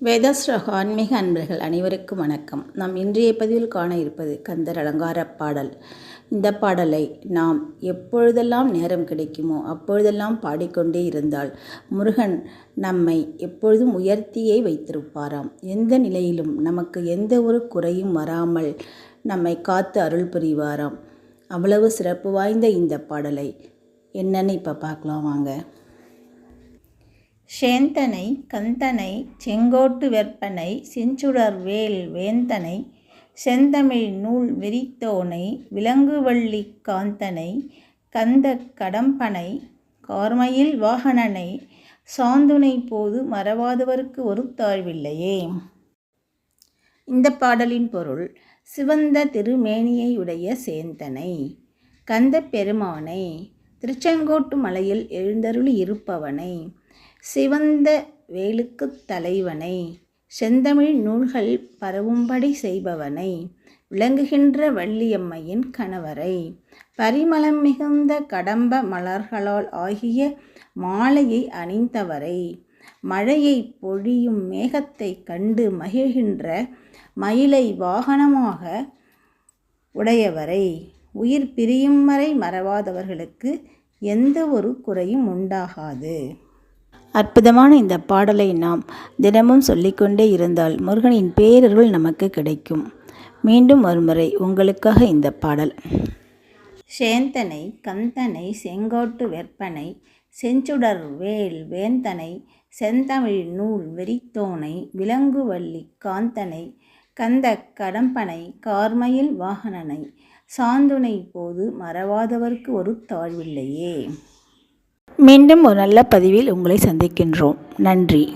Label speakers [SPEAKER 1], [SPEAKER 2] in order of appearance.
[SPEAKER 1] வேதாஸ்ரக ஆன்மீக அன்பர்கள் அனைவருக்கும் வணக்கம். நாம் இன்றைய பதிவில் காண இருப்பது கந்தர் அலங்கார பாடல். இந்த பாடலை நாம் எப்பொழுதெல்லாம் நேரம் கிடைக்குமோ அப்பொழுதெல்லாம் பாடிக்கொண்டே இருந்தால் முருகன் நம்மை எப்பொழுதும் உயர்த்தியே வைத்திருப்பாராம். எந்த நிலையிலும் நமக்கு எந்த ஒரு குறையும் வராமல் நம்மை காத்து அருள் புரிவாராம். அவ்வளவு சிறப்பு வாய்ந்த இந்த பாடலை என்னன்னு இப்போ பார்க்கலாம் வாங்க. சேந்தனை கந்தனை செங்கோட்டு வெற்பனை செஞ்சுடர் வேல் வேந்தனை செந்தமிழ் நூல் விரித்தோனை விலங்குவள்ளி காந்தனை கந்த கடம்பனை கார்மையில் வாகனனை சாந்துனை போது மறவாதவருக்கு ஒரு தாழ்வில்லையே இந்த பாடலின் பொருள் சிவந்த திருமேனியை உடைய சேந்தனை கந்த பெருமானை திருச்செங்கோட்டு மலையில் எழுந்தருளி இருப்பவனை சிவந்த வேலுக்குத் தலைவனை செந்தமிழ் நூல்கள் பரவும்படி செய்பவனை விளங்குகின்ற வள்ளியம்மையின் கணவரை பரிமளம் மிகுந்த கடம்ப மலர்களால் ஆகிய மாலையை அணிந்தவரை மழையை பொழியும் மேகத்தை கண்டு மகிழ்கின்ற மயிலை வாகனமாக உடையவரை உயிர் பிரியும் வரை மறவாதவர்களுக்கு எந்த ஒரு குறையும் உண்டாகாது. அற்புதமான இந்த பாடலை நாம் தினமும் சொல்லிக்கொண்டே இருந்தால் முருகனின் பேரருள் நமக்கு கிடைக்கும். மீண்டும் ஒருமுறை உங்களுக்காக இந்த பாடல். சேந்தனை கந்தனை செங்கோட்டு வெற்பனை செஞ்சுடர் வேல் வேந்தனை செந்தமிழ் நூல் வெறித்தோனை விலங்குவள்ளி காந்தனை கந்த கடம்பனை கார்மயில் வாகனனை சாந்துணை போது மறவாதவர்க்கு ஒரு தாழ்வில்லையே. மீண்டும் ஒரு நல்ல பதிவில் உங்களை சந்திக்கின்றோம். நன்றி.